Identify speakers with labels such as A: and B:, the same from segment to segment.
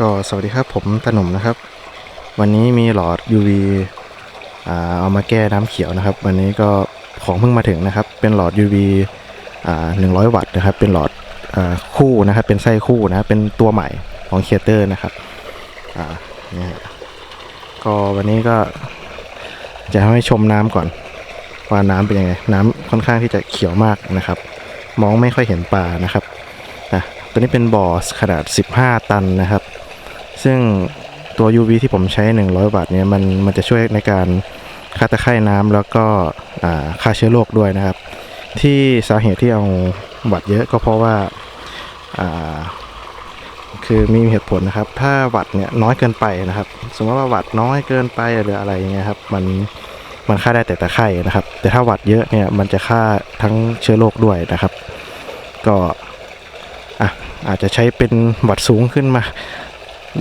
A: ก็สวัสดีครับผมตาหนุ่มนะครับ วันนี้มีหลอด UV อ่าเอามาแก้น้ำเขียวนะครับ วันนี้ก็ของเพิ่งมาถึงนะครับ เป็นหลอด UV อ่า100 วัตต์นะครับ เป็นหลอดอ่าคู่นะครับ เป็นไส้คู่นะเป็นตัวใหม่ของเคเตอร์นะครับอ่าเนี่ยก็วันนี้ก็จะให้ชมน้ำก่อนว่าน้ำเป็นยังไง น้ำค่อนข้างที่จะเขียวมากนะครับ มองไม่ค่อยเห็นปลานะครับนะตัวนี้เป็นบ่อขนาด 15 ตันนะครับ ซึ่งตัว UV ที่ผมใช้ 100 วัตต์เนี่ยมันมันจะช่วยในการฆ่าตะไคร่น้ำแล้วก็ฆ่าเชื้อโรคด้วยนะครับ ที่สาเหตุที่เอาวัตต์เยอะก็เพราะว่าาคือมีเหตุผลนะครับ ถ้าวัตต์เนี่ยน้อยเกินไปนะครับ สมมติว่าวัตต์น้อยเกินไปหรืออะไรเงี้ยครับมันมันฆ่าได้แต่ตะไคร่นะครับ แต่ถ้าวัตต์เยอะเนี่ยมันจะฆ่าทั้งเชื้อโรคด้วยนะครับ ก็อะอาจจะใช้เป็นวัตต์สูงขึ้นมา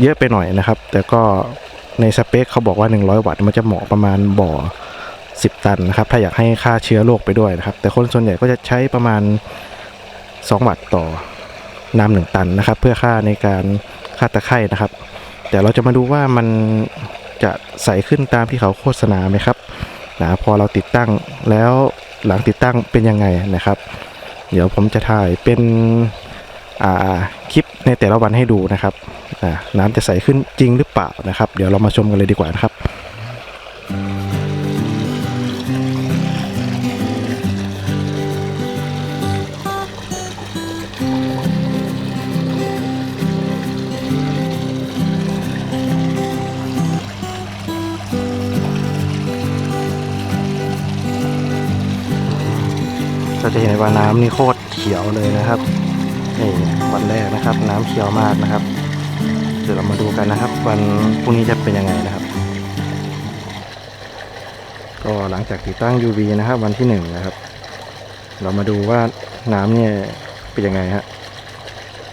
A: เยอะไปหน่อยนะครับ แต่ก็ในสเปคเขาบอกว่า 100 วัตต์มันจะเหมาะประมาณบ่อ 10 ตันนะครับ ถ้าอยากให้ค่าเชื้อโรคไปด้วยนะครับ แต่คนส่วนใหญ่ก็จะใช้ประมาณ 2 วัตต์ต่อน้ำหนึ่งตันนะครับ เพื่อค่าในการค่าตะไคร่นะครับ แต่เราจะมาดูว่ามันจะใสขึ้นตามที่เขาโฆษณาไหมครับนะพอเราติดตั้งแล้วหลังติดตั้งเป็นยังไงนะครับ เดี๋ยวผมจะถ่ายเป็น คลิปในแต่ละวันให้ดูนะครับน้ำจะใสขึ้นจริงหรือเปล่านะครับ เดี๋ยวเรามาชมกันเลยดีกว่านะครับเราจะเห็นว่าน้ำนี่โคตรเขียวเลยนะครับ นี่วันแรกนะครับ น้ำเขียวมากนะครับ เดี๋ยวเรามาดูกันนะครับ วันพรุ่งนี้จะเป็นยังไงนะครับ ก็หลังจากติดตั้ง UV นะครับ วันที่หนึ่งนะครับ เรามาดูว่าน้ำเนี่ยเป็นยังไงฮะ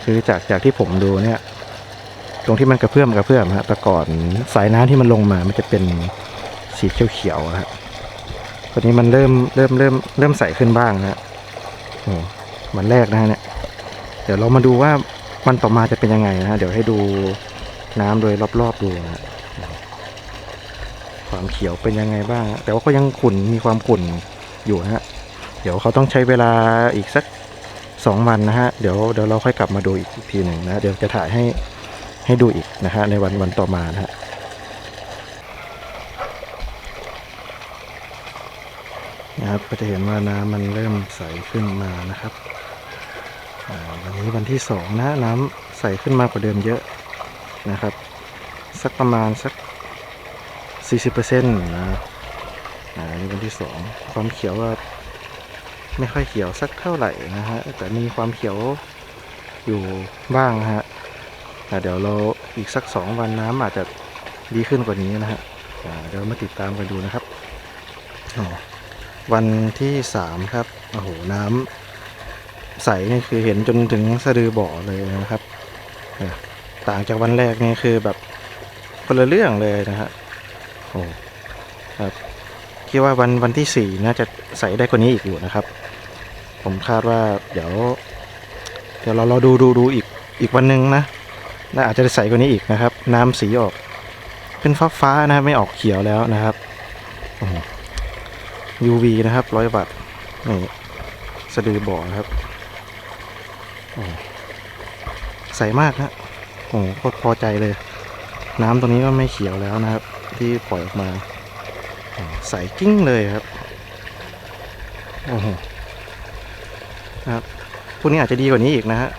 A: คือจากจากที่ผมดูเนี่ย ตรงที่มันกระเพื่อมกระเพื่อมฮะแต่ก่อนสายน้ำที่มันลงมา มันจะเป็นสีเขียวๆอะฮะตอนนี้มันเริ่มเริ่มเริ่มเริ่มใสขึ้นบ้างนะฮะวันแรกนะฮะเนี่ย เดี๋ยวเรามาดูว่าวันต่อมาจะเป็นยังไงนะฮะเดี๋ยวให้ดูน้ำโดยรอบๆดูนะฮะความเขียวเป็นยังไงบ้าง แต่ว่าก็ยังขุ่นมีความขุ่นอยู่นะฮะเดี๋ยวเขาต้องใช้เวลาอีกสักสองวันนะฮะเดี๋ยวเดี๋ยวเราค่อยกลับมาดูอีกทีหนึ่งนะเดี๋ยวจะถ่ายให้ให้ดูอีกนะฮะในวันวันต่อมานะฮะนะครับก็จะเห็นว่าน้ำมันเริ่มใสขึ้นมานะครับ วันนี้วันที่สองนะน้ำใสขึ้นมากกว่าเดิมเยอะนะครับ สักประมาณสัก 40%นะอ่านี่วันที่สองความเขียวว่าไม่ค่อยเขียวสักเท่าไหร่นะฮะแต่มีความเขียวอยู่บ้างนะฮะแต่เดี๋ยวเราอีกสักสองวันน้ำอาจจะดีขึ้นกว่านี้นะฮะเดี๋ยวมาติดตามกันดูนะครับวันที่สามครับโอ้โหน้ำ ใสนี่คือเห็นจนถึงสะดือบ่อเลยนะครับ ต่างจากวันแรกนี่คือแบบคนละเรื่องเลยนะฮะโอ้ครับคิดว่าวันวันที่สี่น่าจะใสได้กว่านี้อีกอยู่นะครับ ผมคาดว่าเดี๋ยว เดี๋ยวเราเราดูดูดูอีกอีกวันหนึ่งนะน่าอาจจะใสกว่านี้อีกนะครับ น้ำสีออก เป็นฟ้าฟ้าๆนะไม่ออกเขียวแล้วนะครับโอ้โห UV นะครับร้อยวัตต์นี่สะดือบ่อครับ ใสมากฮะโอ้โคตรพอใจเลย น้ำตรงนี้ก็ไม่เขียวแล้วนะครับ ที่ปล่อยออกมา ใสกิ้งเลยครับโอ้โหนะครับพวกนี้อาจจะดีกว่านี้อีกนะฮะ